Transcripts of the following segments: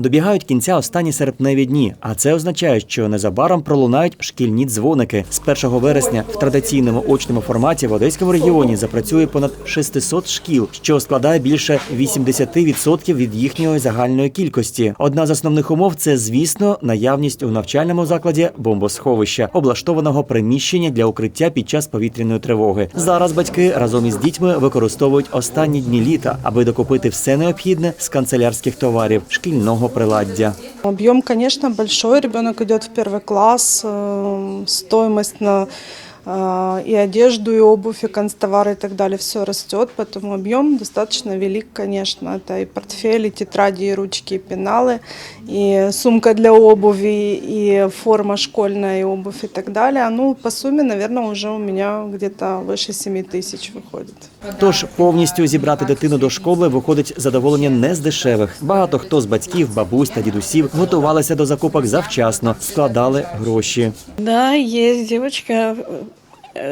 Добігають кінця останні серпневі дні, а це означає, що незабаром пролунають шкільні дзвоники. З 1 вересня в традиційному очному форматі в Одеському регіоні запрацює понад 600 шкіл, що складає більше 80% від їхньої загальної кількості. Одна з основних умов це, звісно, наявність у навчальному закладі бомбосховища, облаштованого приміщення для укриття під час повітряної тривоги. Зараз батьки разом із дітьми використовують останні дні літа, аби докупити все необхідне з канцелярських товарів шкільного приладдя. Объем, конечно, большой. Ребенок идет в первый класс. э, Стоимость на э, и одежду, и обувь, и канцтовары и так далее, все растет, поэтому объем достаточно велик, конечно. Это и портфель, и тетради, и ручки, и пеналы, и сумка для обуви, и форма школьная, и обувь, и так далее. Ну, по сумме, наверное, уже у меня где-то выше 7 тысяч выходит. Тож повністю зібрати дитину до школи виходить задоволення не з дешевих. Багато хто з батьків, бабусь та дідусів готувалися до закупок завчасно, складали гроші. Да, есть девочка э,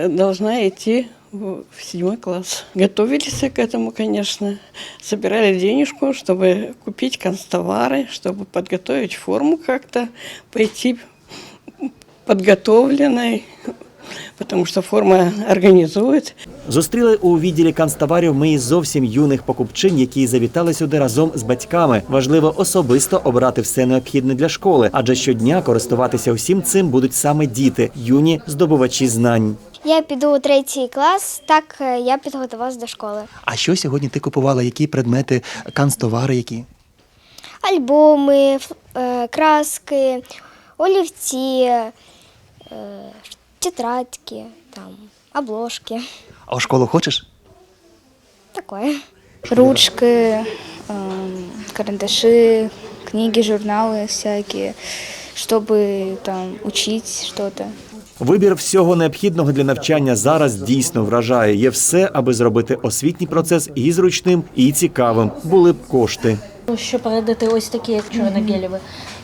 должна идти в в седьмой класс. Готовились к этому, конечно. Собирали денежку, чтобы купить канцтовары, чтобы подготовить форму как-то, пойти подготовленной, потому что форма организует. Зустріли у відділі канцтоварів ми із зовсім юних покупчин, які завітали сюди разом з батьками. Важливо особисто обрати все необхідне для школи, адже щодня користуватися усім цим будуть саме діти, юні здобувачі знань. Я піду у третій клас, так е, я підготувалася до школи. А що сьогодні ти купувала? Які предмети, канцтовари які? Альбоми, ф- е, краски, олівці, е, тетрадки, там, обложки. А у школу хочеш? Такое. ручки, эм, карандаши, книги, журналы всякие, чтобы там учить что-то. Вибір всього необхідного для навчання зараз дійсно вражає. Є все, аби зробити освітній процес і зручним, і цікавим. Були б кошти. Що передати ось такі, як чорногелєві.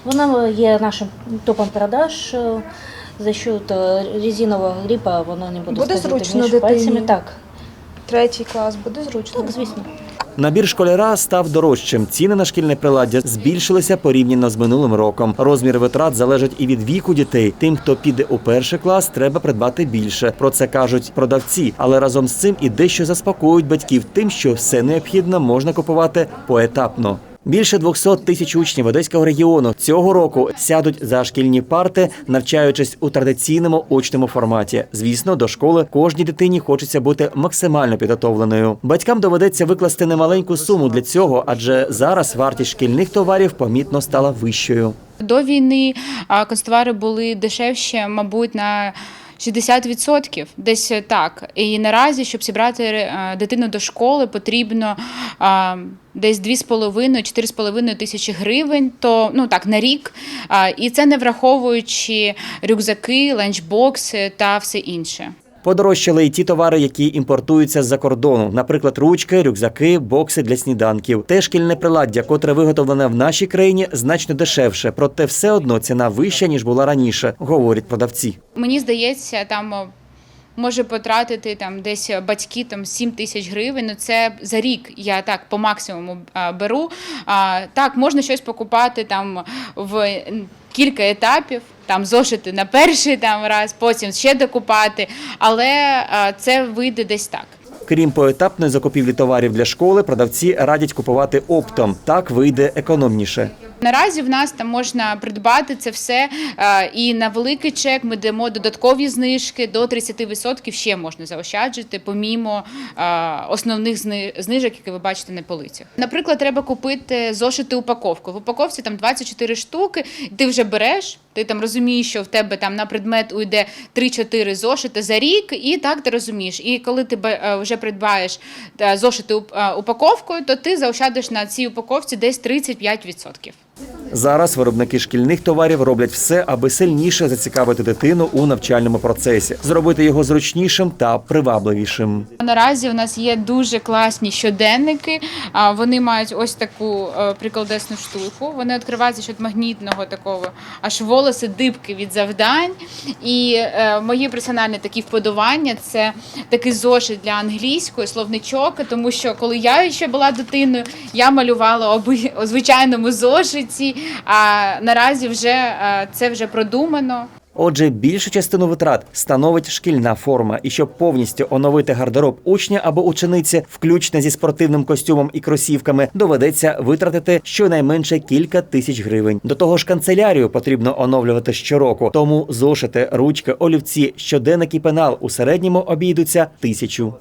Вона є нашим топом продаж. е, За счет е, резинового гріпа воно не буде, Буде зручно між дитині? пальцями. Так, Третій клас буде зручно. так, звісно. Набір школяра став дорожчим. Ціни на шкільне приладдя збільшилися порівняно з минулим роком. Розмір витрат залежить і від віку дітей. Тим, хто піде у перший клас, треба придбати більше. Про це кажуть продавці, але разом з цим і дещо заспокоюють батьків тим, що все необхідне можна купувати поетапно. Більше 200 тисяч учнів Одеського регіону цього року сядуть за шкільні парти, навчаючись у традиційному очному форматі. Звісно, до школи кожній дитині хочеться бути максимально підготовленою. Батькам доведеться викласти немаленьку суму для цього, адже зараз вартість шкільних товарів помітно стала вищою. До війни а, були дешевші, мабуть, на 60%, десь так. І наразі, щоб зібрати е, дитину до школи, потрібно десь 2,5-4,5 тисячі гривень, то ну так на рік. І це не враховуючи рюкзаки, ланчбокси та все інше. Подорожчали й ті товари, які імпортуються з-за кордону, наприклад, ручки, рюкзаки, бокси для сніданків. Те шкільне приладдя, котре виготовлене в нашій країні, значно дешевше, проте все одно ціна вища ніж була раніше, говорять продавці. Мені здається, там може потратити там десь батьки там 7 тисяч гривень. Ну це за рік я так по максимуму беру. А, так, можна щось покупати там в кілька етапів. Там зошити на перший там раз, потім ще докупати, але а, це вийде десь так. Крім поетапної закупівлі товарів для школи, продавці радять купувати оптом. Так вийде економніше. Наразі в нас там можна придбати це все, е, і на великий чек ми даємо додаткові знижки до 30% ще можна заощаджити, помімо е, основних зни- знижок, які ви бачите на полицях. Наприклад, треба купити зошити упаковку. В упаковці там 24 штуки, ти вже береш. Ти там розумієш, що в тебе там на предмет уйде 3-4 зошити за рік, і так ти розумієш. І коли ти е, вже придбаєш зошити упаковкою, то ти заощадиш на цій упаковці десь 35%. Зараз виробники шкільних товарів роблять все, аби сильніше зацікавити дитину у навчальному процесі, зробити його зручнішим та привабливішим. Наразі у нас є дуже класні щоденники. Вони мають ось таку е, прикладесну штуку. Вони відкриваються від магнітного такого, аж волоси дибки від завдань. І е, мої персональні такі вподобання це такий зошит для англійської, словничок, тому що коли я ще була дитиною, я малювала у звичайному зошиті, ідеї. А наразі вже е, це вже продумано. Отже, більшу частину витрат становить шкільна форма, і щоб повністю оновити гардероб учня або учениці, включно зі спортивним костюмом і кросівками, доведеться витратити щонайменше кілька тисяч гривень. До того ж, канцелярію потрібно оновлювати щороку, тому зошити, ручки, олівці, щоденник і пенал у середньому обійдуться тисячу.